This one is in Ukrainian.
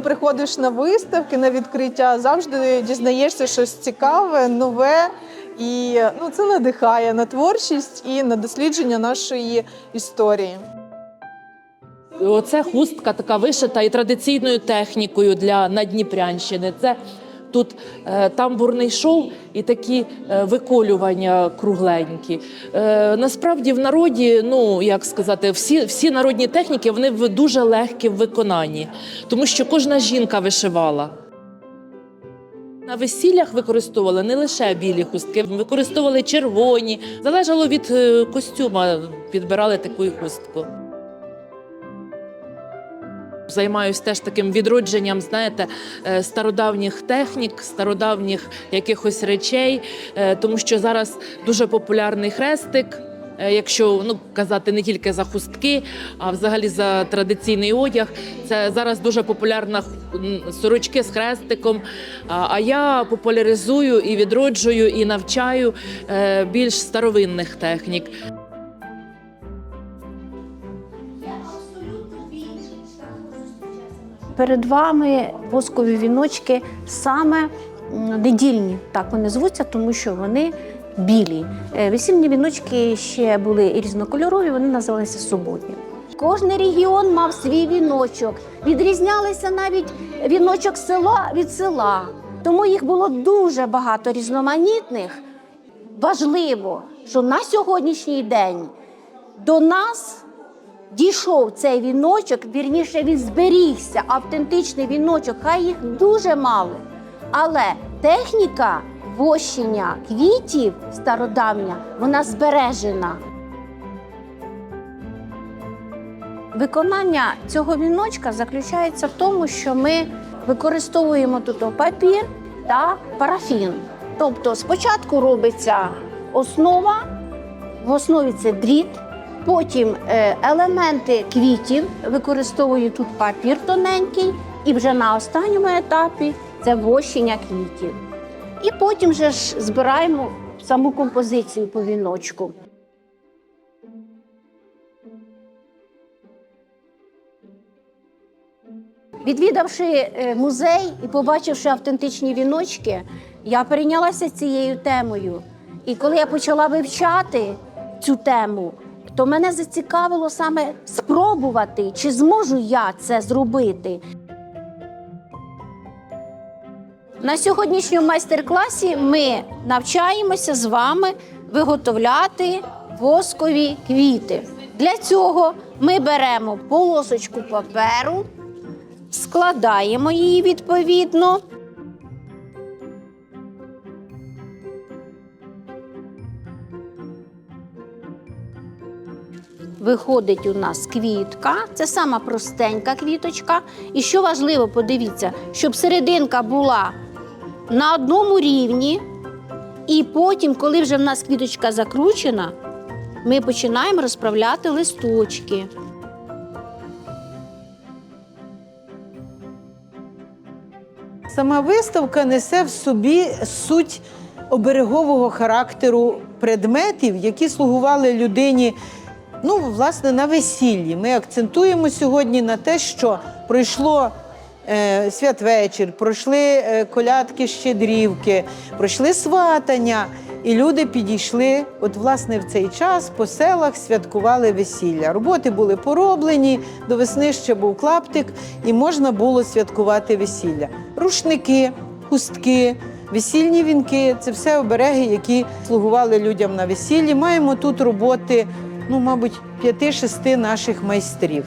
приходиш на виставки, на відкриття, завжди дізнаєшся щось цікаве, нове. І ну, це надихає на творчість і на дослідження нашої історії. Оце хустка така вишита і традиційною технікою для Надніпрянщини. Це тут е, тамбурний шов і такі е, виколювання кругленькі. Е, насправді в народі, ну як сказати, всі, всі народні техніки вони дуже легкі в виконанні, тому що кожна жінка вишивала. На весіллях використовували не лише білі хустки, використовували червоні. Залежало від костюма, підбирали таку хустку. Займаюсь теж таким відродженням, знаєте, е, стародавніх технік, стародавніх якихось речей, е, тому що зараз дуже популярний хрестик. е, Якщо ну казати не тільки за хустки, а взагалі за традиційний одяг, це зараз дуже популярна сорочки з хрестиком. А я популяризую і відроджую, і навчаю більш старовинних технік. Перед вами воскові віночки саме недільні, так вони звуться, тому що вони білі. Е, Весільні віночки ще були різнокольорові, вони називалися суботні. Кожний регіон мав свій віночок. Відрізнялися навіть віночок села від села. Тому їх було дуже багато різноманітних. Важливо, що на сьогоднішній день до нас дійшов цей віночок, вірніше він зберігся, автентичний віночок, хай їх дуже мало. Але техніка вощення квітів стародавня, вона збережена. Виконання цього віночка заключається в тому, що ми використовуємо тут папір та парафін. Тобто спочатку робиться основа, в основі це дріт, потім е, елементи квітів, використовую тут папір тоненький, і вже на останньому етапі це вощення квітів. І потім вже ж збираємо саму композицію по віночку. Відвідавши е, музей і побачивши автентичні віночки, я перейнялася цією темою. І коли я почала вивчати цю тему, то мене зацікавило саме спробувати, чи зможу я це зробити. На сьогоднішньому майстер-класі ми навчаємося з вами виготовляти воскові квіти. Для цього ми беремо полосочку паперу, складаємо її відповідно. Виходить у нас квітка, це сама простенька квіточка. І що важливо, подивіться, щоб серединка була на одному рівні, і потім, коли вже в нас квіточка закручена, ми починаємо розправляти листочки. Сама виставка несе в собі суть оберегового характеру предметів, які слугували людині ну, власне, на весіллі. Ми акцентуємо сьогодні на те, що пройшло е, святвечір, пройшли е, колядки щедрівки, пройшли сватання. І люди підійшли, от власне в цей час по селах святкували весілля. Роботи були пороблені, до весни ще був клаптик, і можна було святкувати весілля. Рушники, хустки, весільні вінки це все обереги, які слугували людям на весіллі. Маємо тут роботи, ну, мабуть, п'яти-шести наших майстрів.